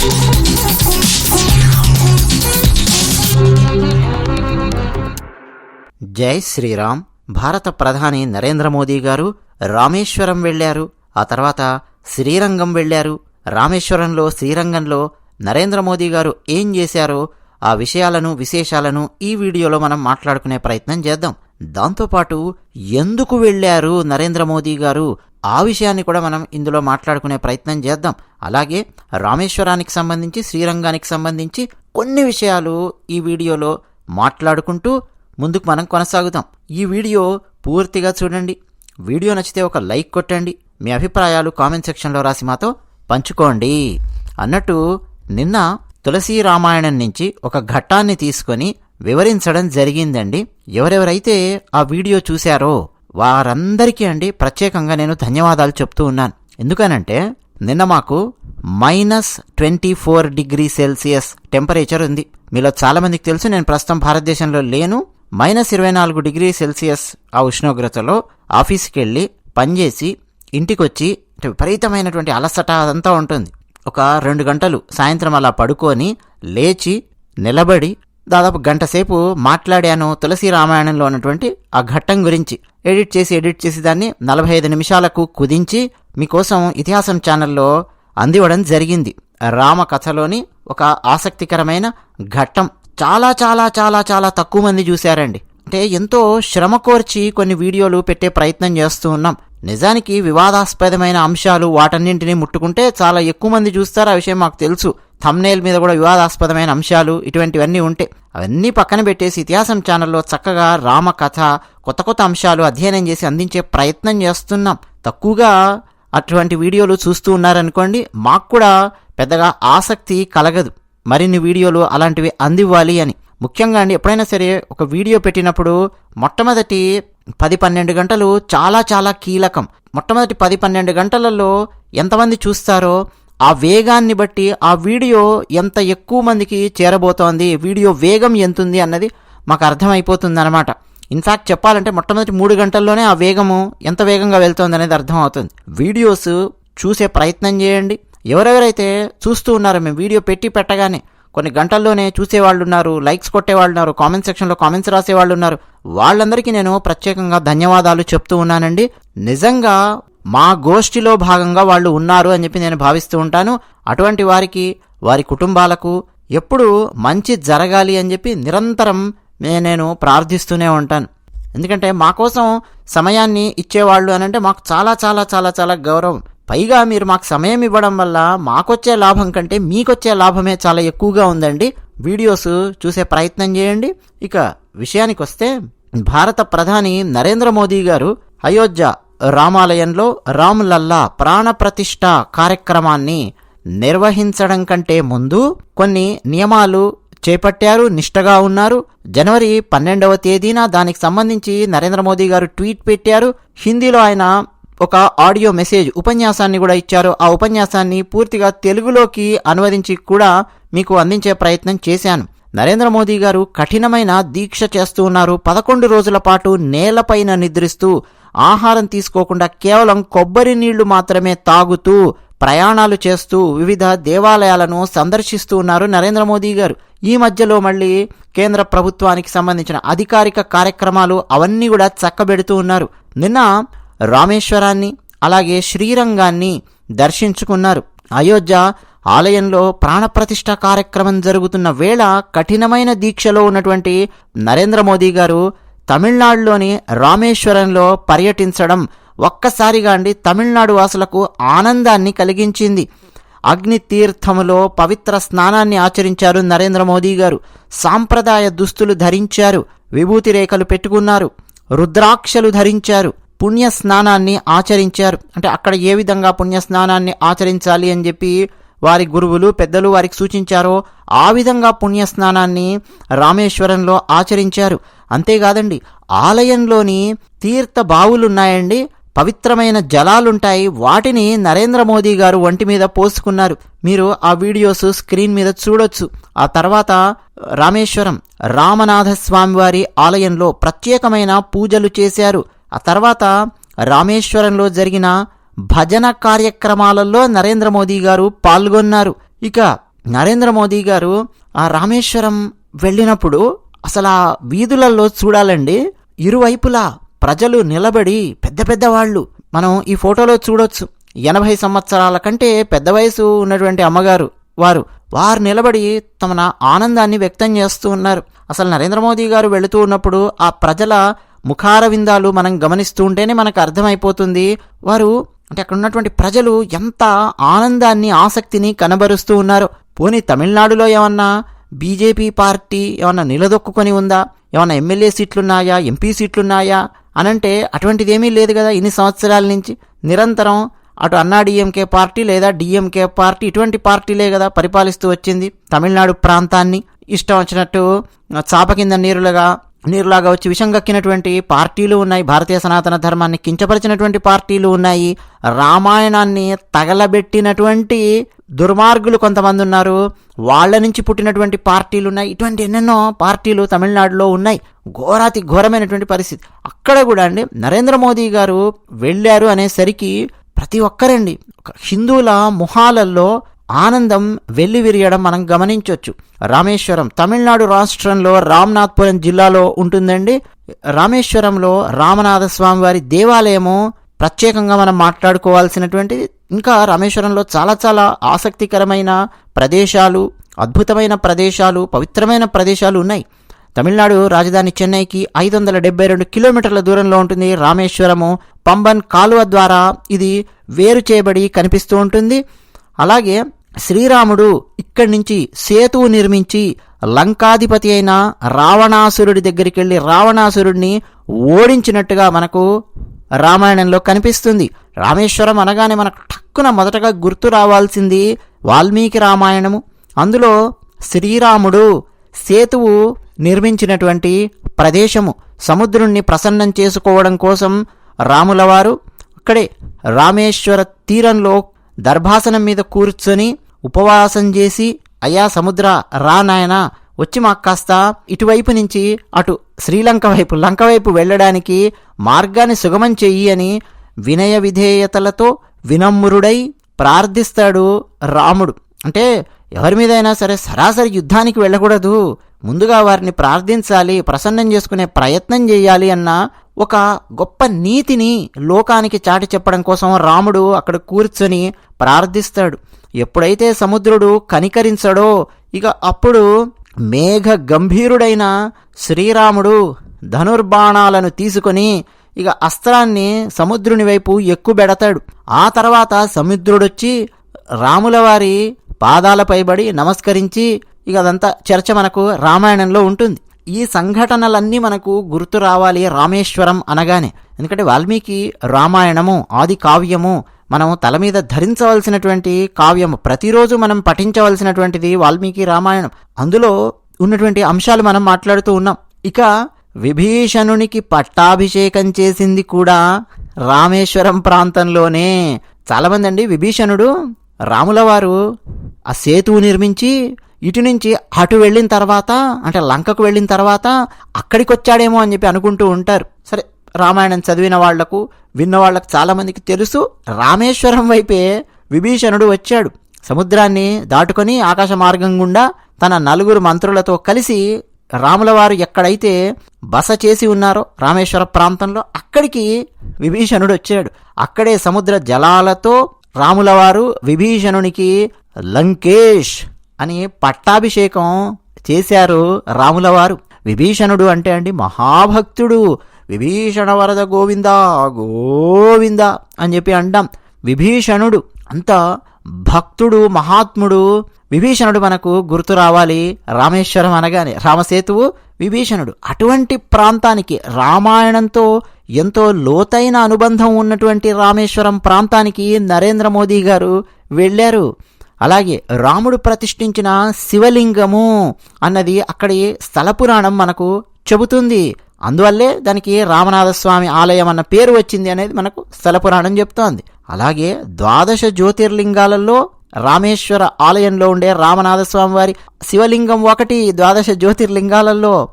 జై శ్రీరామ్. భారత ప్రధాని నరేంద్ర మోదీ గారు రామేశ్వరం వెళ్ళారు. ఆ తర్వాత శ్రీరంగం వెళ్ళారు. రామేశ్వరంలో శ్రీరంగంలో నరేంద్ర మోదీ గారు ఏం చేశారో ఆ విషయాలను విశేషాలను ఈ వీడియోలో మనం మాట్లాడుకునే ప్రయత్నం చేద్దాం. దాంతోపాటు ఎందుకు వెళ్ళారు నరేంద్ర మోదీ గారు ఆ విషయాన్ని కూడా మనం ఇందులో మాట్లాడుకునే ప్రయత్నం చేద్దాం. అలాగే రామేశ్వరానికి సంబంధించి శ్రీరంగానికి సంబంధించి కొన్ని విషయాలు ఈ వీడియోలో మాట్లాడుకుంటూ ముందుకు మనం కొనసాగుదాం. ఈ వీడియో పూర్తిగా చూడండి. వీడియో నచ్చితే ఒక లైక్ కొట్టండి. మీ అభిప్రాయాలు కామెంట్ సెక్షన్లో రాసి మాతో పంచుకోండి. అన్నట్టు నిన్న తులసీ రామాయణం నుంచి ఒక ఘట్టాన్ని తీసుకొని వివరించడం జరిగిందండి. ఎవరెవరైతే ఆ వీడియో చూశారో వారందరికీ అండి ప్రత్యేకంగా నేను ధన్యవాదాలు చెప్తూ ఉన్నాను. ఎందుకనంటే నిన్న మాకు minus twenty four degree celsius temperature ఉంది. మీలో చాలామందికి తెలుసు నేను ప్రస్తుతం భారతదేశంలో లేను. మైనస్ ఇరవై నాలుగు డిగ్రీ సెల్సియస్ ఆ ఉష్ణోగ్రతలో ఆఫీస్కి వెళ్ళి పనిచేసి ఇంటికొచ్చి విపరీతమైనటువంటి అలసట అదంతా ఉంటుంది. ఒక రెండు గంటలు సాయంత్రం అలా పడుకొని లేచి నిలబడి దాదాపు గంట సేపు మాట్లాడాను తులసి రామాయణంలో ఉన్నటువంటి ఆ ఘట్టం గురించి. ఎడిట్ చేసి ఎడిట్ చేసి దాన్ని నలభై ఐదు నిమిషాలకు కుదించి మీకోసం ఇతిహాసం ఛానల్లో అందివ్వడం జరిగింది. రామ కథలోని ఒక ఆసక్తికరమైన ఘట్టం. చాలా చాలా చాలా చాలా తక్కువ మంది చూశారండి. అంటే ఎంతో శ్రమ కోర్చి కొన్ని వీడియోలు పెట్టే ప్రయత్నం చేస్తూ ఉన్నాం. నిజానికి వివాదాస్పదమైన అంశాలు వాటన్నింటినీ ముట్టుకుంటే చాలా ఎక్కువ మంది చూస్తారు. ఆ విషయం మాకు తెలుసు. థమ్నేల్ మీద కూడా వివాదాస్పదమైన అంశాలు ఇటువంటివన్నీ ఉంటే. అవన్నీ పక్కన పెట్టేసి ఇతిహాసం ఛానల్లో చక్కగా రామ కథ కొత్త కొత్త అంశాలు అధ్యయనం చేసి అందించే ప్రయత్నం చేస్తున్నాం. తక్కువగా అటువంటి వీడియోలు చూస్తూ ఉన్నారనుకోండి మాకు కూడా పెద్దగా ఆసక్తి కలగదు. మరిన్ని వీడియోలు అలాంటివి అందివ్వాలి అని. ముఖ్యంగా అండి ఎప్పుడైనా సరే ఒక వీడియో పెట్టినప్పుడు మొట్టమొదటి పది పన్నెండు గంటలు చాలా చాలా కీలకం. మొట్టమొదటి పది పన్నెండు గంటలలో ఎంతమంది చూస్తారో ఆ వేగాన్ని బట్టి ఆ వీడియో ఎంత ఎక్కువ మందికి చేరబోతోంది వీడియో వేగం ఎంతుంది అన్నది మాకు అర్థమైపోతుంది అనమాట ఇన్ఫ్యాక్ట్ చెప్పాలంటే మొట్టమొదటి మూడు గంటల్లోనే ఆ వేగము ఎంత వేగంగా వెళ్తోంది అనేది అర్థమవుతుంది. వీడియోస్ చూసే ప్రయత్నం చేయండి. ఎవరెవరైతే చూస్తూ ఉన్నారో మేము వీడియో పెట్టి పెట్టగానే కొన్ని గంటల్లోనే చూసేవాళ్ళు ఉన్నారు లైక్స్ కొట్టేవాళ్ళు ఉన్నారు కామెంట్ సెక్షన్లో కామెంట్స్ రాసేవాళ్ళు ఉన్నారు. వాళ్ళందరికీ నేను ప్రత్యేకంగా ధన్యవాదాలు చెప్తూ ఉన్నానండి. నిజంగా మా గోష్ఠిలో భాగంగా వాళ్ళు ఉన్నారు అని చెప్పి నేను భావిస్తూ ఉంటాను. అటువంటి వారికి వారి కుటుంబాలకు ఎప్పుడు మంచి జరగాలి అని చెప్పి నిరంతరం నేను ప్రార్థిస్తూనే ఉంటాను. ఎందుకంటే మా కోసం సమయాన్ని ఇచ్చేవాళ్ళు అని అంటే మాకు చాలా చాలా చాలా చాలా గౌరవం. పైగా మీరు మాకు సమయం ఇవ్వడం వల్ల మాకొచ్చే లాభం కంటే మీకొచ్చే లాభమే చాలా ఎక్కువగా ఉందండి. వీడియోస్ చూసే ప్రయత్నం చేయండి. ఇక విషయానికి వస్తే భారత ప్రధాని నరేంద్ర మోదీ గారు అయోధ్య రామాలయంలో రాములల్లా ప్రాణప్రతిష్ఠ కార్యక్రమాన్ని నిర్వహించడం కంటే ముందు కొన్ని నియమాలు చేపట్టారు నిష్టగా ఉన్నారు. జనవరి పన్నెండవ తేదీన దానికి సంబంధించి నరేంద్ర మోదీ గారు ట్వీట్ పెట్టారు. హిందీలో ఆయన ఒక ఆడియో మెసేజ్ ఉపన్యాసాన్ని కూడా ఇచ్చారు. ఆ ఉపన్యాసాన్ని పూర్తిగా తెలుగులోకి అనువదించి కూడా మీకు అందించే ప్రయత్నం చేశాను. నరేంద్ర మోదీ గారు కఠినమైన దీక్ష చేస్తూ ఉన్నారు. పదకొండు రోజుల పాటు నేలపైన నిద్రిస్తూ ఆహారం తీసుకోకుండా కేవలం కొబ్బరి నీళ్ళు మాత్రమే తాగుతూ ప్రయాణాలు చేస్తూ వివిధ దేవాలయాలను సందర్శిస్తూ ఉన్నారు నరేంద్ర మోదీ గారు. ఈ మధ్యలో మళ్ళీ కేంద్ర ప్రభుత్వానికి సంబంధించిన అధికారిక కార్యక్రమాలు అవన్నీ కూడా చక్కబెడుతూ ఉన్నారు. నిన్న రామేశ్వరాన్ని అలాగే శ్రీరంగాన్ని దర్శించుకున్నారు. అయోధ్య ఆలయంలో ప్రాణప్రతిష్ఠ కార్యక్రమం జరుగుతున్న వేళ కఠినమైన దీక్షలో ఉన్నటువంటి నరేంద్ర మోదీ గారు తమిళనాడులోని రామేశ్వరంలో పర్యటించడం ఒక్కసారిగా అండి తమిళనాడు వాసులకు ఆనందాన్ని కలిగించింది. అగ్ని తీర్థములో పవిత్ర స్నానాన్ని ఆచరించారు నరేంద్ర మోదీ గారు. సాంప్రదాయ దుస్తులు ధరించారు. విభూతి రేఖలు పెట్టుకున్నారు. రుద్రాక్షలు ధరించారు. పుణ్య స్నానాన్ని ఆచరించారు. అంటే అక్కడ ఏ విధంగా పుణ్య స్నానాన్ని ఆచరించాలి అని చెప్పి వారి గురువులు పెద్దలు వారికి సూచించారో ఆ విధంగా పుణ్య స్నానాన్ని రామేశ్వరంలో ఆచరించారు. అంతేకాదండి ఆలయంలోని తీర్థ బావులున్నాయండి. పవిత్రమైన జలాలుంటాయి. వాటిని నరేంద్ర మోదీ గారు ఒంటి మీద పోసుకున్నారు. మీరు ఆ వీడియోస్ స్క్రీన్ మీద చూడొచ్చు. ఆ తర్వాత రామేశ్వరం రామనాథ వారి ఆలయంలో ప్రత్యేకమైన పూజలు చేశారు. ఆ తర్వాత రామేశ్వరంలో జరిగిన భజన కార్యక్రమాలలో నరేంద్ర మోదీ గారు పాల్గొన్నారు. ఇక నరేంద్ర మోదీ గారు ఆ రామేశ్వరం వెళ్ళినప్పుడు అసలు ఆ వీధులలో చూడాలండి ఇరువైపులా ప్రజలు నిలబడి పెద్ద పెద్ద వాళ్ళు. మనం ఈ ఫోటోలో చూడొచ్చు. ఎనభై సంవత్సరాల కంటే పెద్ద వయసు ఉన్నటువంటి అమ్మగారు వారు. వారు నిలబడి తమ ఆనందాన్ని వ్యక్తం చేస్తూ ఉన్నారు. అసలు నరేంద్ర మోదీ గారు వెళుతూ ఉన్నప్పుడు ఆ ప్రజల ముఖార విందాలు మనం గమనిస్తూ ఉంటేనే మనకు అర్థమైపోతుంది. వారు అంటే అక్కడ ఉన్నటువంటి ప్రజలు ఎంత ఆనందాన్ని ఆసక్తిని కనబరుస్తూ ఉన్నారు. పోనీ తమిళనాడులో ఏమన్నా బీజేపీ పార్టీ ఏమన్నా నిలదొక్కుని ఉందా? ఏమన్నా ఎమ్మెల్యే సీట్లున్నాయా? ఎంపీ సీట్లున్నాయా? అనంటే అటువంటిది ఏమీ లేదు కదా ఇన్ని సంవత్సరాల నుంచి. నిరంతరం అటు అన్నా డిఎంకే పార్టీ లేదా డిఎంకే పార్టీ ఇటువంటి పార్టీలే కదా పరిపాలిస్తూ వచ్చింది తమిళనాడు ప్రాంతాన్ని. ఇష్టం వచ్చినట్టు చాప కింద నీరులుగా నీరులాగా వచ్చి విషం గక్కినటువంటి పార్టీలు ఉన్నాయి. భారతీయ సనాతన ధర్మాన్ని కించపరిచినటువంటి పార్టీలు ఉన్నాయి. రామాయణాన్ని తగలబెట్టినటువంటి దుర్మార్గులు కొంతమంది ఉన్నారు. వాళ్ళ నుంచి పుట్టినటువంటి పార్టీలు ఉన్నాయి. ఇటువంటి ఎన్నెన్నో పార్టీలు తమిళనాడులో ఉన్నాయి. ఘోరాతి ఘోరమైనటువంటి పరిస్థితి. అక్కడ కూడా అండి నరేంద్ర మోదీ గారు వెళ్ళారు అనేసరికి ప్రతి ఒక్కరండి హిందువుల మొహాలల్లో ఆనందం వెల్లివిరియడం మనం గమనించవచ్చు రామేశ్వరం తమిళనాడు రాష్ట్రంలో రామ్నాథ్పురం జిల్లాలో ఉంటుందండి. రామేశ్వరంలో రామనాథస్వామి వారి దేవాలయము ప్రత్యేకంగా మనం మాట్లాడుకోవాల్సినటువంటిది ఇంకా రామేశ్వరంలో చాలా చాలా ఆసక్తికరమైన ప్రదేశాలు అద్భుతమైన ప్రదేశాలు పవిత్రమైన ప్రదేశాలు ఉన్నాయి. తమిళనాడు రాజధాని చెన్నైకి ఐదు వందల డెబ్బై రెండు కిలోమీటర్ల దూరంలో ఉంటుంది రామేశ్వరము. పంబన్ కాలువ ద్వారా ఇది వేరు చేయబడి కనిపిస్తూ ఉంటుంది. అలాగే శ్రీరాముడు ఇక్కడి నుంచి సేతువు నిర్మించి లంకాధిపతి అయిన రావణాసురుడి దగ్గరికి వెళ్ళి రావణాసురుడిని ఓడించినట్టుగా మనకు రామాయణంలో కనిపిస్తుంది. రామేశ్వరం అనగానే మనకు టక్కున మొదటగా గుర్తు రావాల్సింది వాల్మీకి రామాయణము. అందులో శ్రీరాముడు సేతువు నిర్మించినటువంటి ప్రదేశము సముద్రుణ్ణి ప్రసన్నం చేసుకోవడం కోసం రాములవారు అక్కడే రామేశ్వర తీరంలో దర్భాసనం మీద కూర్చొని ఉపవాసం చేసి అయ్యా సముద్ర రా నాయన వచ్చి మాకు కాస్త ఇటువైపు నుంచి అటు శ్రీలంక వైపు లంక వైపు వెళ్ళడానికి మార్గాన్ని సుగమం చెయ్యి అని వినయ విధేయతలతో వినమ్రుడై ప్రార్థిస్తాడు రాముడు. అంటే ఎవరి మీదైనా సరే సరాసరి యుద్ధానికి వెళ్ళకూడదు. ముందుగా వారిని ప్రార్థించాలి ప్రసన్నం చేసుకునే ప్రయత్నం చేయాలి అన్న ఒక గొప్ప నీతిని లోకానికి చాటి చెప్పడం కోసం రాముడు అక్కడ కూర్చొని ప్రార్థిస్తాడు. ఎప్పుడైతే సముద్రుడు కనికరించడో ఇక అప్పుడు మేఘ గంభీరుడైన శ్రీరాముడు ధనుర్బాణాలను తీసుకొని ఇక అస్త్రాన్ని సముద్రుని వైపు ఎక్కుబెడతాడు. ఆ తర్వాత సముద్రుడొచ్చి రాముల వారి పాదాలపైబడి నమస్కరించి ఇక అదంతా చర్చ మనకు రామాయణంలో ఉంటుంది. ఈ సంఘటనలన్నీ మనకు గుర్తు రావాలి రామేశ్వరం అనగానే. ఎందుకంటే వాల్మీకి రామాయణము ఆది కావ్యము మనం తల మీద ధరించవలసినటువంటి కావ్యము ప్రతిరోజు మనం పఠించవలసినటువంటిది వాల్మీకి రామాయణం. అందులో ఉన్నటువంటి అంశాలు మనం మాట్లాడుతూ ఉన్నాం. ఇక విభీషణునికి పట్టాభిషేకం చేసింది కూడా రామేశ్వరం ప్రాంతంలోనే. చాలామంది అండి విభీషణుడు రాములవారు ఆ సేతువు నిర్మించి ఇటు నుంచి అటు వెళ్ళిన తర్వాత అంటే లంకకు వెళ్ళిన తర్వాత అక్కడికి వచ్చాడేమో అని చెప్పి అనుకుంటూ ఉంటారు. సరే రామాయణం చదివిన వాళ్ళకు విన్న వాళ్ళకు చాలామందికి తెలుసు రామేశ్వరం వైపే విభీషణుడు వచ్చాడు. సముద్రాన్ని దాటుకొని ఆకాశ మార్గం గుండా తన నలుగురు మంత్రులతో కలిసి రాములవారు ఎక్కడైతే బస చేసి ఉన్నారో రామేశ్వర ప్రాంతంలో అక్కడికి విభీషణుడు వచ్చాడు. అక్కడే సముద్ర జలాలతో రాములవారు విభీషణునికి లంకేష్ అని పట్టాభిషేకం చేశారు రాములవారు విభీషణుడు అంటే అండి మహాభక్తుడు. విభీషణ వరద గోవింద గోవింద అని చెప్పి అంటాం. విభీషణుడు అంత భక్తుడు మహాత్ముడు. విభీషణుడు మనకు గుర్తు రావాలి. రామేశ్వరం అనగానే రామసేతువు విభీషణుడు. అటువంటి ప్రాంతానికి రామాయణంతో ఎంతో లోతైన అనుబంధం ఉన్నటువంటి రామేశ్వరం ప్రాంతానికి నరేంద్ర మోదీ గారు వెళ్ళారు. అలాగే రాముడు ప్రతిష్ఠించిన శివలింగము అన్నది అక్కడి స్థల పురాణం మనకు చెబుతుంది. అందువల్లే దానికి రామనాథస్వామి ఆలయం అన్న పేరు వచ్చింది అనేది మనకు స్థల పురాణం చెప్తోంది. అలాగే ద్వాదశ జ్యోతిర్లింగాలలో రామేశ్వర ఆలయంలో ఉండే రామనాథస్వామి వారి శివలింగం ఒకటి ద్వాదశ జ్యోతిర్లింగాలలో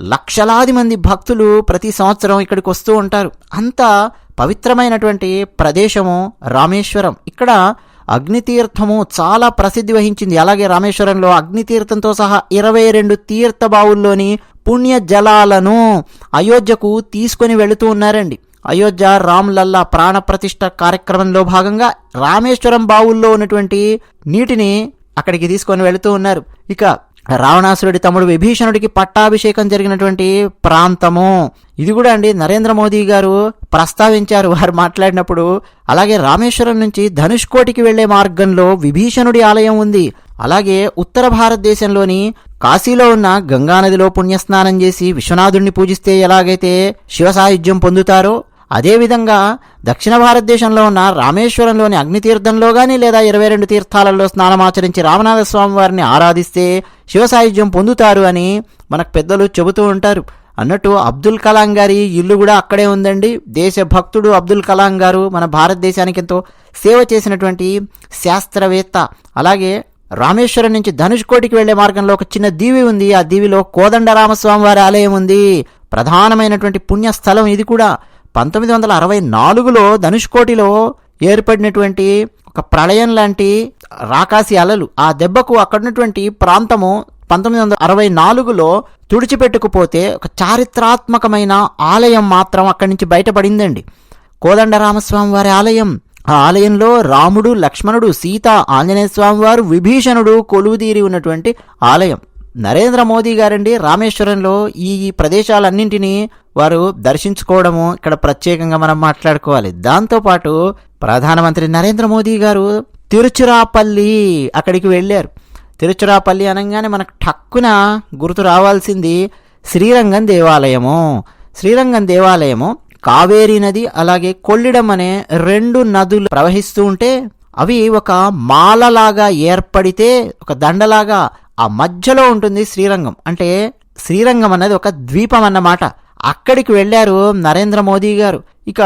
లక్షలాది మంది భక్తులు ప్రతి సంవత్సరం ఇక్కడికి వస్తూ ఉంటారు. అంత పవిత్రమైనటువంటి ప్రదేశము రామేశ్వరం. ఇక్కడ అగ్నితీర్థము చాలా ప్రసిద్ధి వహించింది. అలాగే రామేశ్వరంలో అగ్నితీర్థంతో సహా ఇరవై రెండు తీర్థ బావుల్లోని పుణ్య జలాలను అయోధ్యకు తీసుకొని వెళుతూ ఉన్నారండి. అయోధ్య రామ్లల్లా ప్రాణప్రతిష్ట కార్యక్రమంలో భాగంగా రామేశ్వరం బావుల్లో ఉన్నటువంటి నీటిని అక్కడికి తీసుకొని వెళుతూ ఉన్నారు. ఇక రావణాసురుడి తమ్ముడు విభీషణుడికి పట్టాభిషేకం జరిగినటువంటి ప్రాంతము. ఇది కూడా అండి నరేంద్ర మోదీ గారు ప్రస్తావించారు. వారు మాట్లాడినప్పుడు అలాగే రామేశ్వరం నుంచి ధనుష్కోటికి వెళ్ళే మార్గంలో విభీషణుడి ఆలయం ఉంది. అలాగే ఉత్తర భారతదేశంలోని కాశీలో ఉన్న గంగానదిలో పుణ్యస్నానం చేసి విశ్వనాథుణ్ణి పూజిస్తే ఎలాగైతే శివ సాయుధ్యం పొందుతారో అదేవిధంగా దక్షిణ భారతదేశంలో ఉన్న రామేశ్వరంలోని అగ్నితీర్థంలో గాని లేదా ఇరవై రెండు తీర్థాలలో స్నానమాచరించి రామనాథ స్వామి వారిని ఆరాధిస్తే శివసాయుధ్యం పొందుతారు అని మనకు పెద్దలు చెబుతూ ఉంటారు. అన్నట్టు అబ్దుల్ కలాం గారి ఇల్లు కూడా అక్కడే ఉందండి. దేశభక్తుడు అబ్దుల్ కలాం గారు మన భారతదేశానికి ఎంతో సేవ చేసినటువంటి శాస్త్రవేత్త. అలాగే రామేశ్వరం నుంచి ధనుష్కోటికి వెళ్ళే మార్గంలో ఒక చిన్న దీవి ఉంది. ఆ దీవిలో కోదండరామస్వామి వారి ఆలయం ఉంది. ప్రధానమైనటువంటి పుణ్యస్థలం ఇది కూడా. పంతొమ్మిది వందల అరవై నాలుగులో ధనుష్కోటిలో ఏర్పడినటువంటి ఒక ప్రళయం లాంటి రాకాసి అలలు ఆ దెబ్బకు అక్కడున్నటువంటి ప్రాంతము పంతొమ్మిది వందల అరవై నాలుగులో తుడిచిపెట్టుకుపోతే ఒక చారిత్రాత్మకమైన ఆలయం మాత్రం అక్కడి నుంచి బయటపడిందండి. కోదండరామస్వామి వారి ఆలయం. ఆ ఆలయంలో రాముడు లక్ష్మణుడు సీత ఆంజనేయ స్వామి వారు విభీషణుడు కొలువుదీరి ఉన్నటువంటి ఆలయం. నరేంద్ర మోదీ గారండి రామేశ్వరంలో ఈ ఈ ప్రదేశాలన్నింటినీ వారు దర్శించుకోవడము ఇక్కడ ప్రత్యేకంగా మనం మాట్లాడుకోవాలి. దాంతోపాటు ప్రధానమంత్రి నరేంద్ర మోదీ గారు తిరుచిరాపల్లి అక్కడికి వెళ్ళారు. తిరుచురాపల్లి అనగానే మనకు టక్కున గుర్తు రావాల్సింది శ్రీరంగం దేవాలయము. శ్రీరంగం దేవాలయము కావేరీ నది అలాగే కొల్లిడం అనే రెండు నదులు ప్రవహిస్తూ ఉంటే అవి ఒక మాలలాగా ఏర్పడితే ఒక దండలాగా ఆ మధ్యలో ఉంటుంది శ్రీరంగం. అంటే శ్రీరంగం అన్నది ఒక ద్వీపం అన్నమాట. అక్కడికి వెళ్ళారు నరేంద్ర మోదీ గారు. ఇక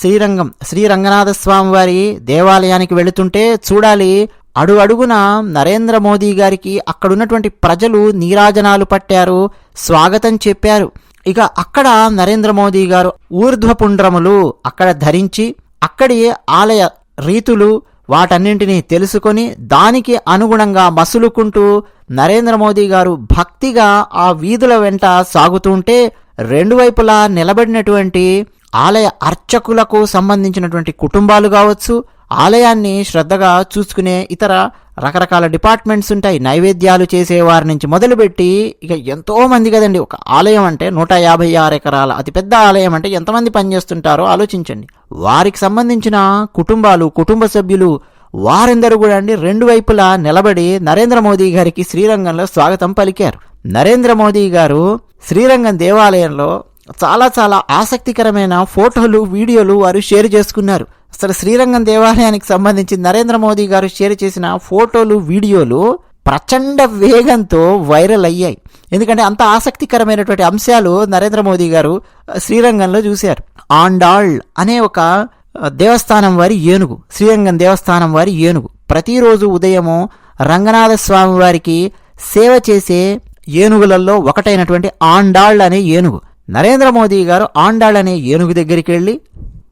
శ్రీరంగం శ్రీరంగనాథ స్వామి వారి దేవాలయానికి వెళుతుంటే చూడాలి అడు అడుగున నరేంద్ర మోదీ గారికి అక్కడున్నటువంటి ప్రజలు నీరాజనాలు పట్టారు స్వాగతం చెప్పారు. ఇక అక్కడ నరేంద్ర మోదీ గారు ఊర్ధ్వపుండ్రములు అక్కడ ధరించి అక్కడి ఆలయ రీతులు వాటన్నింటినీ తెలుసుకొని దానికి అనుగుణంగా మసులుకుంటూ నరేంద్ర మోదీ గారు భక్తిగా ఆ వీధుల వెంట సాగుతుంటే రెండు వైపులా నిలబడినటువంటి ఆలయ అర్చకులకు సంబంధించినటువంటి కుటుంబాలు కావచ్చు ఆలయాన్ని శ్రద్ధగా చూసుకునే ఇతర రకరకాల డిపార్ట్మెంట్స్ ఉంటాయి. నైవేద్యాలు చేసేవారి నుంచి మొదలుపెట్టి ఇక ఎంతో మంది కదండి. ఒక ఆలయం అంటే నూట యాభై ఆరు ఎకరాల అతిపెద్ద ఆలయం అంటే ఎంతమంది పనిచేస్తుంటారో ఆలోచించండి. వారికి సంబంధించిన కుటుంబాలు కుటుంబ సభ్యులు వారందరూ కూడా అండి రెండు వైపులా నిలబడి నరేంద్ర మోదీ గారికి శ్రీరంగంలో స్వాగతం పలికారు. నరేంద్ర మోదీ గారు శ్రీరంగం దేవాలయంలో చాలా చాలా ఆసక్తికరమైన ఫోటోలు వీడియోలు వారు షేర్ చేసుకున్నారు. అసలు శ్రీరంగం దేవాలయానికి సంబంధించి నరేంద్ర మోదీ గారు షేర్ చేసిన ఫోటోలు వీడియోలు ప్రచండ వేగంతో వైరల్ అయ్యాయి. ఎందుకంటే అంత ఆసక్తికరమైనటువంటి అంశాలు నరేంద్ర మోదీ గారు శ్రీరంగంలో చూశారు. ఆండాళ్ అనే ఒక దేవస్థానం వారి ఏనుగు శ్రీరంగం దేవస్థానం వారి ఏనుగు. ప్రతిరోజు ఉదయము రంగనాథ స్వామి వారికి సేవ చేసే ఏనుగులలో ఒకటైనటువంటి ఆండాళ్ అనే ఏనుగు. నరేంద్ర మోదీ గారు ఆండాళ్ అనే ఏనుగు దగ్గరికి వెళ్ళి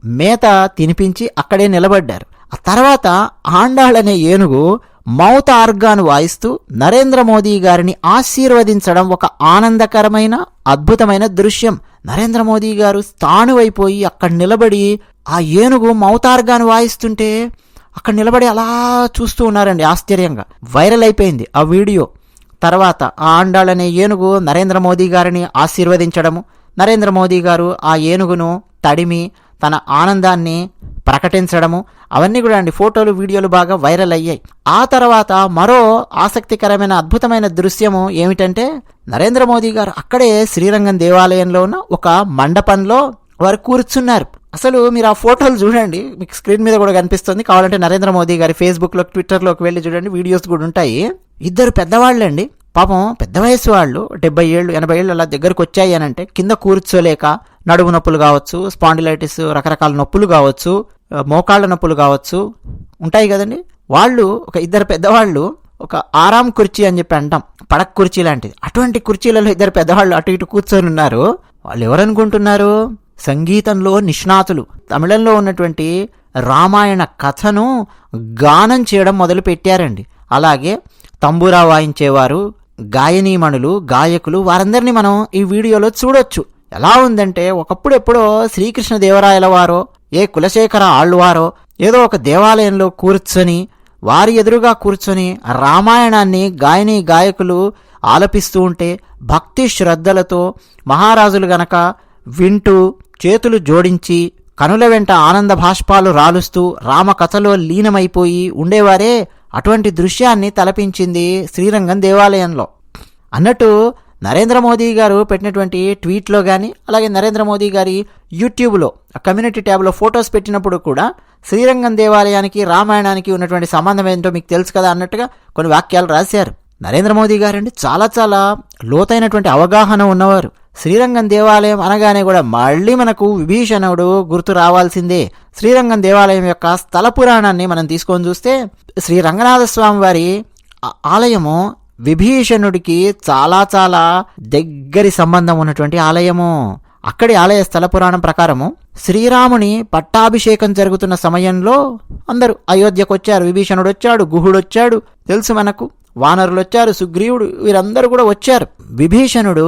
మేత తినిపించి అక్కడే నిలబడ్డారు. ఆ తర్వాత ఆండాళ్ అనే ఏనుగు మౌత ఆర్గాను వాయిస్తూ నరేంద్ర మోదీ గారిని ఆశీర్వదించడం ఒక ఆనందకరమైన అద్భుతమైన దృశ్యం. నరేంద్ర మోదీ గారు స్థాణువైపోయి అక్కడ నిలబడి ఆ ఏనుగు మౌతార్గాను వాయిస్తుంటే అక్కడ నిలబడి అలా చూస్తూ ఉన్నారండి ఆశ్చర్యంగా. వైరల్ అయిపోయింది ఆ వీడియో. తర్వాత ఆ ఆండాళ్ ఏనుగు నరేంద్ర మోదీ గారిని ఆశీర్వదించడము. నరేంద్ర మోదీ గారు ఆ ఏనుగును తడిమి తన ఆనందాన్ని ప్రకటించడము. అవన్నీ కూడా అండి ఫోటోలు వీడియోలు బాగా వైరల్ అయ్యాయి. ఆ తర్వాత మరో ఆసక్తికరమైన అద్భుతమైన దృశ్యము ఏమిటంటే నరేంద్ర మోదీ గారు అక్కడే శ్రీరంగం దేవాలయంలో ఉన్న ఒక మండపంలో వారు కూర్చున్నారు. అసలు మీరు ఆ ఫోటోలు చూడండి మీకు స్క్రీన్ మీద కూడా కనిపిస్తుంది. కావాలంటే నరేంద్ర మోదీ గారి ఫేస్బుక్లో ట్విట్టర్లోకి వెళ్ళి చూడండి వీడియోస్ కూడా ఉంటాయి. ఇద్దరు పెద్దవాళ్ళండి. పాపం పెద్ద వయసు వాళ్ళు డెబ్బై ఏళ్ళు ఎనభై ఏళ్ళు అలా దగ్గరకు వచ్చాయి అని అంటే కింద కూర్చోలేక నడుము నొప్పులు కావచ్చు స్పాండిలైటిస్ రకరకాల నొప్పులు కావచ్చు మోకాళ్ళ నొప్పులు కావచ్చు ఉంటాయి కదండి. వాళ్ళు ఒక ఇద్దరు పెద్దవాళ్ళు ఒక ఆరాం కుర్చీ అని చెప్పి అంటాం. పడక్ కుర్చీ లాంటిది. అటువంటి కుర్చీలలో ఇద్దరు పెద్దవాళ్ళు అటు ఇటు కూర్చొని ఉన్నారు. వాళ్ళు ఎవరనుకుంటున్నారు? సంగీతంలో నిష్ణాతులు. తమిళంలో ఉన్నటువంటి రామాయణ కథను గానం చేయడం మొదలు పెట్టారండి అలాగే తంబూరా వాయించేవారు గాయనీమణులు గాయకులు వారందరినీ మనం ఈ వీడియోలో చూడొచ్చు. ఎలా ఉందంటే ఒకప్పుడు ఎప్పుడో శ్రీకృష్ణ దేవరాయల వారో ఏ కులశేఖర ఆళ్ళువారో ఏదో ఒక దేవాలయంలో కూర్చొని వారి ఎదురుగా కూర్చొని రామాయణాన్ని గాయని గాయకులు ఆలపిస్తూ ఉంటే భక్తి శ్రద్ధలతో మహారాజులు గనక వింటూ చేతులు జోడించి కనుల వెంట ఆనంద భాష్పాలు రాలుస్తూ రామకథలో లీనమైపోయి ఉండేవారే అటువంటి దృశ్యాన్ని తలపించింది శ్రీరంగం దేవాలయంలో. అన్నట్టు నరేంద్ర మోదీ గారు పెట్టినటువంటి ట్వీట్లో కానీ అలాగే నరేంద్ర మోదీ గారి యూట్యూబ్లో కమ్యూనిటీ ట్యాబ్లో ఫొటోస్ పెట్టినప్పుడు కూడా శ్రీరంగం దేవాలయానికి రామాయణానికి ఉన్నటువంటి సంబంధం ఏంటో మీకు తెలుసు కదా అన్నట్టుగా కొన్ని వాక్యాలు రాశారు. నరేంద్ర మోదీ గారండి చాలా చాలా లోతైనటువంటి అవగాహన ఉన్నవారు. శ్రీరంగం దేవాలయం అనగానే కూడా మళ్ళీ మనకు విభీషణుడు గుర్తు రావాల్సిందే. శ్రీరంగం దేవాలయం యొక్క స్థల పురాణాన్ని మనం తీసుకొని చూస్తే శ్రీ రంగనాథ స్వామి వారి ఆలయము విభీషణుడికి చాలా చాలా దగ్గరి సంబంధం ఉన్నటువంటి ఆలయము. అక్కడి ఆలయ స్థల పురాణం ప్రకారము శ్రీరాముని పట్టాభిషేకం జరుగుతున్న సమయంలో అందరూ అయోధ్యకు వచ్చారు విభీషణుడు వచ్చాడు గుహుడు వచ్చాడు తెలుసు మనకు. వానరులు వచ్చారు సుగ్రీవుడు వీరందరూ కూడా వచ్చారు. విభీషణుడు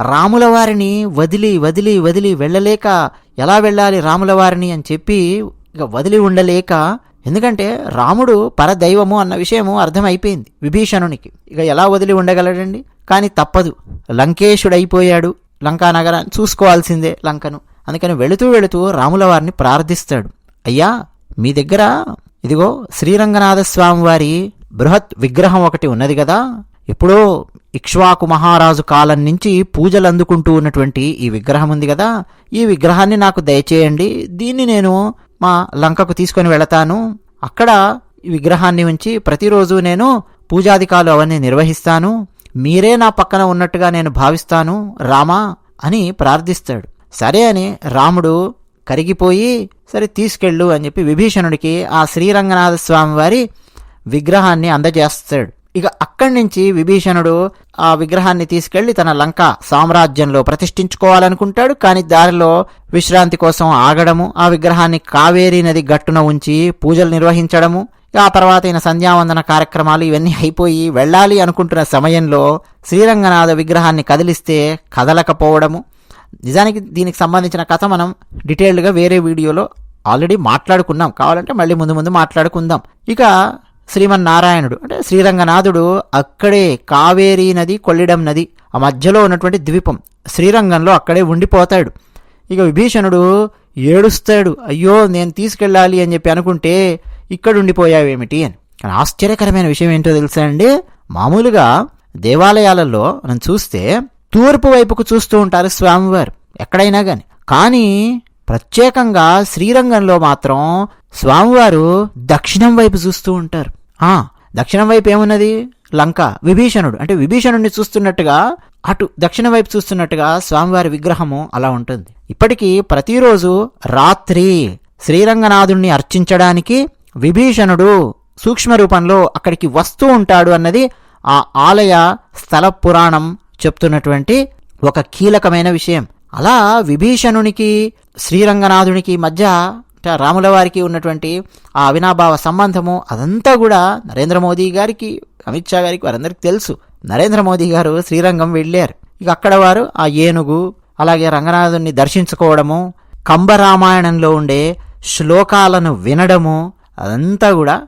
రాముల వారిని వదిలి వదిలి వదిలి వెళ్ళలేక ఎలా వెళ్ళాలి రాముల వారిని అని చెప్పి ఇక వదిలి ఉండలేక ఎందుకంటే రాముడు పరదైవము అన్న విషయము అర్థమైపోయింది విభీషణునికి. ఇక ఎలా వదిలి ఉండగలడండి? కానీ తప్పదు. లంకేశుడైపోయాడు. లంకా నగరాన్ని చూసుకోవాల్సిందే లంకను. అందుకని వెళుతూ వెళుతూ రాముల వారిని ప్రార్థిస్తాడు. అయ్యా మీ దగ్గర ఇదిగో శ్రీరంగనాథ స్వామి వారి బృహత్ విగ్రహం ఒకటి ఉన్నది కదా ఎప్పుడో ఇక్ష్వాకు మహారాజు కాలం నుంచి పూజలు అందుకుంటూ ఉన్నటువంటి ఈ విగ్రహం ఉంది కదా. ఈ విగ్రహాన్ని నాకు దయచేయండి. దీన్ని నేను మా లంకకు తీసుకొని వెళతాను. అక్కడ ఈ విగ్రహాన్ని ఉంచి ప్రతిరోజు నేను పూజాధికాలు అవన్నీ నిర్వహిస్తాను. మీరే నా పక్కన ఉన్నట్టుగా నేను భావిస్తాను రామా అని ప్రార్థిస్తాడు. సరే అని రాముడు కరిగిపోయి సరే తీసుకెళ్ళు అని చెప్పి విభీషణుడికి ఆ శ్రీరంగనాథ స్వామి వారి విగ్రహాన్ని అందజేస్తాడు. ఇక అక్కడి నుంచి విభీషణుడు ఆ విగ్రహాన్ని తీసుకెళ్ళి తన లంక సామ్రాజ్యంలో ప్రతిష్ఠించుకోవాలనుకుంటాడు. కానీ దారిలో విశ్రాంతి కోసం ఆగడము ఆ విగ్రహాన్ని కావేరీ నది గట్టున ఉంచి పూజలు నిర్వహించడము ఇక ఆ తర్వాత ఈయన సంధ్యావందన కార్యక్రమాలు ఇవన్నీ అయిపోయి వెళ్ళాలి అనుకుంటున్న సమయంలో శ్రీరంగనాథ విగ్రహాన్ని కదిలిస్తే కదలకపోవడము. నిజానికి దీనికి సంబంధించిన కథ మనం డీటెయిల్డ్గా వేరే వీడియోలో ఆల్రెడీ మాట్లాడుకున్నాం. కావాలంటే మళ్ళీ ముందు ముందు మాట్లాడుకుందాం. ఇక శ్రీమన్నారాయణుడు. అంటే శ్రీరంగనాథుడు అక్కడే కావేరీ నది కొల్లిడం నది ఆ మధ్యలో ఉన్నటువంటి ద్వీపం. శ్రీరంగంలో అక్కడే ఉండిపోతాడు. ఇక విభీషణుడు ఏడుస్తాడు అయ్యో నేను తీసుకెళ్ళాలి అని చెప్పి అనుకుంటే ఇక్కడ ఉండిపోయావేమిటి అని. కానీ ఆశ్చర్యకరమైన విషయం ఏంటో తెలుసా అండి? మామూలుగా దేవాలయాలలో మనం చూస్తే తూర్పు వైపుకు చూస్తూ ఉంటారు స్వామివారు ఎక్కడైనా కానీ కానీ ప్రత్యేకంగా శ్రీరంగంలో మాత్రం స్వామివారు దక్షిణం వైపు చూస్తూ ఉంటారు. దక్షిణం వైపు ఏమున్నది? లంక. విభీషణుడు. అంటే విభీషణుడిని చూస్తున్నట్టుగా అటు దక్షిణ వైపు చూస్తున్నట్టుగా స్వామివారి విగ్రహము అలా ఉంటుంది. ఇప్పటికీ ప్రతిరోజు రాత్రి శ్రీరంగనాథుణ్ణి అర్చించడానికి విభీషణుడు సూక్ష్మ రూపంలో అక్కడికి వస్తూ ఉంటాడు అన్నది ఆ ఆలయ స్థల పురాణం చెప్తున్నటువంటి ఒక కీలకమైన విషయం. అలా విభీషణునికి శ్రీరంగనాథునికి మధ్య రాముల వారికి ఉన్నటువంటి ఆ అవినాభావ సంబంధము అదంతా కూడా నరేంద్ర మోదీ గారికి అమిత్ షా గారికి వారందరికీ తెలుసు. నరేంద్ర మోదీ గారు శ్రీరంగం వెళ్ళారు. ఇక అక్కడ వారు ఆ ఏనుగు అలాగే రంగనాథుని దర్శించుకోవడము కంబరామాయణంలో ఉండే శ్లోకాలను వినడము అదంతా కూడా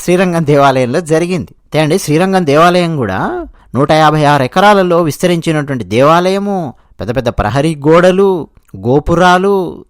శ్రీరంగం దేవాలయంలో జరిగింది. అండి శ్రీరంగం దేవాలయం కూడా నూట యాభై ఆరు ఎకరాలలో విస్తరించినటువంటి దేవాలయము. పెద్ద పెద్ద ప్రహరీ గోడలు గోపురాలు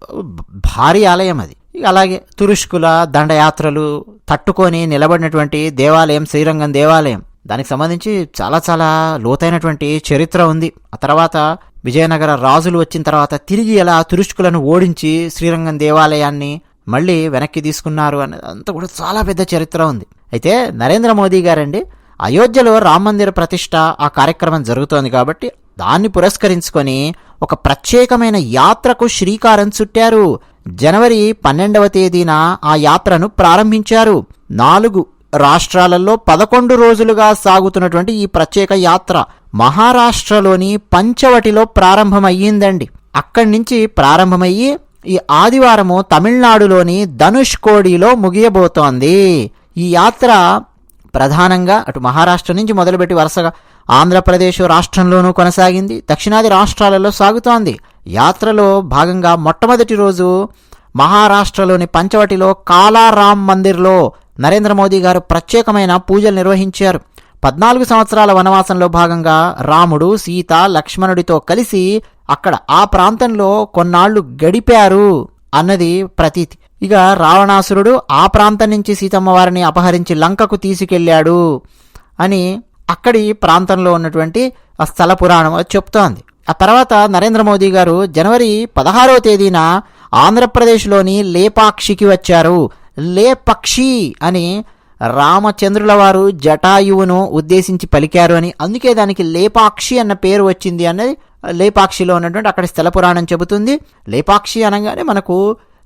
భారీ ఆలయం అది. అలాగే తురుష్కుల దండయాత్రలు తట్టుకొని నిలబడినటువంటి దేవాలయం శ్రీరంగం దేవాలయం. దానికి సంబంధించి చాలా చాలా లోతైనటువంటి చరిత్ర ఉంది. ఆ తర్వాత విజయనగర రాజులు వచ్చిన తర్వాత తిరిగి ఎలా తురుష్కులను ఓడించి శ్రీరంగం దేవాలయాన్ని మళ్ళీ వెనక్కి తీసుకున్నారు అనేది అంతా కూడా చాలా పెద్ద చరిత్ర ఉంది. అయితే నరేంద్ర మోదీ గారండి అయోధ్యలో రామ మందిర ప్రతిష్ట ఆ కార్యక్రమం జరుగుతోంది కాబట్టి దాన్ని పురస్కరించుకొని ఒక ప్రత్యేకమైన యాత్రకు శ్రీకారం చుట్టారు. జనవరి పన్నెండవ తేదీన ఆ యాత్రను ప్రారంభించారు. నాలుగు రాష్ట్రాలలో పదకొండు రోజులుగా సాగుతున్నటువంటి ఈ ప్రత్యేక యాత్ర మహారాష్ట్రలోని పంచవటిలో ప్రారంభమయ్యిందండి. అక్కడి నుంచి ప్రారంభమయ్యి ఈ ఆదివారము తమిళనాడులోని ధనుష్కోడిలో ముగియబోతోంది. ఈ యాత్ర ప్రధానంగా అటు మహారాష్ట్ర నుంచి మొదలుపెట్టి వరుసగా ఆంధ్రప్రదేశ్ రాష్ట్రంలోనూ కొనసాగింది. దక్షిణాది రాష్ట్రాలలో సాగుతోంది. యాత్రలో భాగంగా మొట్టమొదటి రోజు మహారాష్ట్రలోని పంచవటిలో కాలారాం మందిర్లో నరేంద్ర మోదీ గారు ప్రత్యేకమైన పూజలు నిర్వహించారు. పద్నాలుగు సంవత్సరాల వనవాసంలో భాగంగా రాముడు సీత లక్ష్మణుడితో కలిసి అక్కడ ఆ ప్రాంతంలో కొన్నాళ్ళు గడిపారు అన్నది ప్రతీతి. ఇక రావణాసురుడు ఆ ప్రాంతం నుంచి సీతమ్మ వారిని అపహరించి లంకకు తీసుకెళ్ళాడు అని అక్కడి ప్రాంతంలో ఉన్నటువంటి ఆ స్థల పురాణం చెప్తోంది. ఆ తర్వాత నరేంద్ర మోదీ గారు జనవరి పదహారవ తేదీన ఆంధ్రప్రదేశ్లోని లేపాక్షికి వచ్చారు. లేపక్షి అని రామచంద్రుల వారు జటాయువును ఉద్దేశించి పలికారు అని. అందుకే దానికి లేపాక్షి అన్న పేరు వచ్చింది అన్నది లేపాక్షిలో ఉన్నటువంటి అక్కడ స్థల పురాణం చెబుతుంది. లేపాక్షి అనగానే మనకు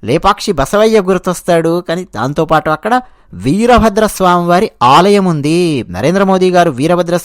లేపాక్షి బసవయ్య గుర్తొస్తాడు. కానీ దాంతోపాటు అక్కడ వీరభద్ర స్వామి వారి ఆలయం ఉంది నరేంద్ర మోదీ గారు వీరభద్ర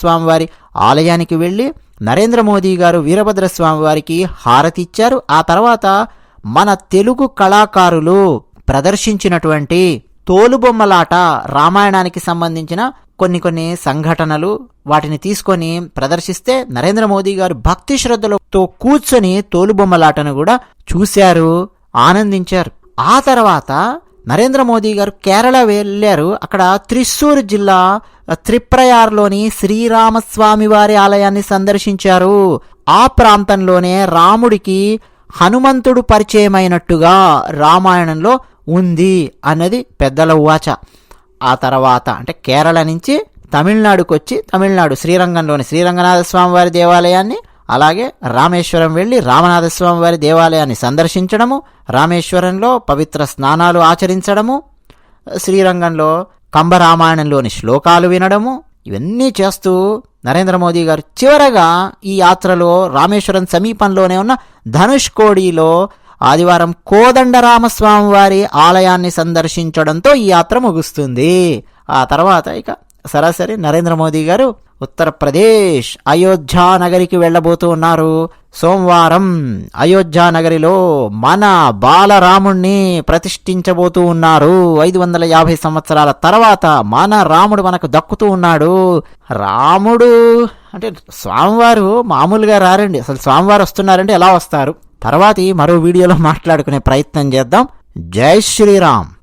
ఆలయానికి వెళ్ళి నరేంద్ర మోదీ గారు వీరభద్ర స్వామి వారికి హారతి ఇచ్చారు ఆ తర్వాత మన తెలుగు కళాకారులు ప్రదర్శించినటువంటి తోలుబొమ్మలాట రామాయణానికి సంబంధించిన కొన్ని కొన్ని సంఘటనలు వాటిని తీసుకొని ప్రదర్శిస్తే నరేంద్ర మోదీ గారు భక్తి శ్రద్ధలతో కూర్చొని తోలుబొమ్మలాటను కూడా చూశారు ఆనందించారు. ఆ తర్వాత నరేంద్ర మోదీ గారు కేరళ వెళ్ళారు. అక్కడ త్రిశూర్ జిల్లా త్రిప్రయార్లోని శ్రీరామస్వామి వారి ఆలయాన్ని సందర్శించారు. ఆ ప్రాంతంలోనే రాముడికి హనుమంతుడు పరిచయమైనట్టుగా రామాయణంలో ఉంది అన్నది పెద్దల ఉవాచ. ఆ తర్వాత అంటే కేరళ నుంచి తమిళనాడుకు వచ్చి తమిళనాడు శ్రీరంగంలోని శ్రీరంగనాథ స్వామి వారి దేవాలయాన్ని అలాగే రామేశ్వరం వెళ్ళి రామనాథస్వామి వారి దేవాలయాన్ని సందర్శించడము రామేశ్వరంలో పవిత్ర స్నానాలు ఆచరించడము శ్రీరంగంలో కంబరామాయణంలోని శ్లోకాలు వినడము ఇవన్నీ చేస్తూ నరేంద్ర మోదీ గారు చివరగా ఈ యాత్రలో రామేశ్వరం సమీపంలోనే ఉన్న ధనుష్కోడిలో ఆదివారం కోదండరామస్వామి వారి ఆలయాన్ని సందర్శించడంతో ఈ యాత్ర ముగుస్తుంది. ఆ తర్వాత ఇక సరాసరి నరేంద్ర మోదీ గారు ఉత్తరప్రదేశ్ అయోధ్యా నగరికి వెళ్ళబోతూ ఉన్నారు. సోమవారం అయోధ్యా నగరిలో మన బాలరాముణ్ణి ప్రతిష్ఠించబోతూ ఉన్నారు. ఐదు వందల యాభై సంవత్సరాల తర్వాత మన రాముడు మనకు దక్కుతూ ఉన్నాడు. రాముడు అంటే స్వామివారు మామూలుగా రారండి. అసలు స్వామివారు వస్తున్నారంటే ఎలా వస్తారు? తర్వాతి మరో వీడియోలో మాట్లాడుకునే ప్రయత్నం చేద్దాం. జై శ్రీరామ్.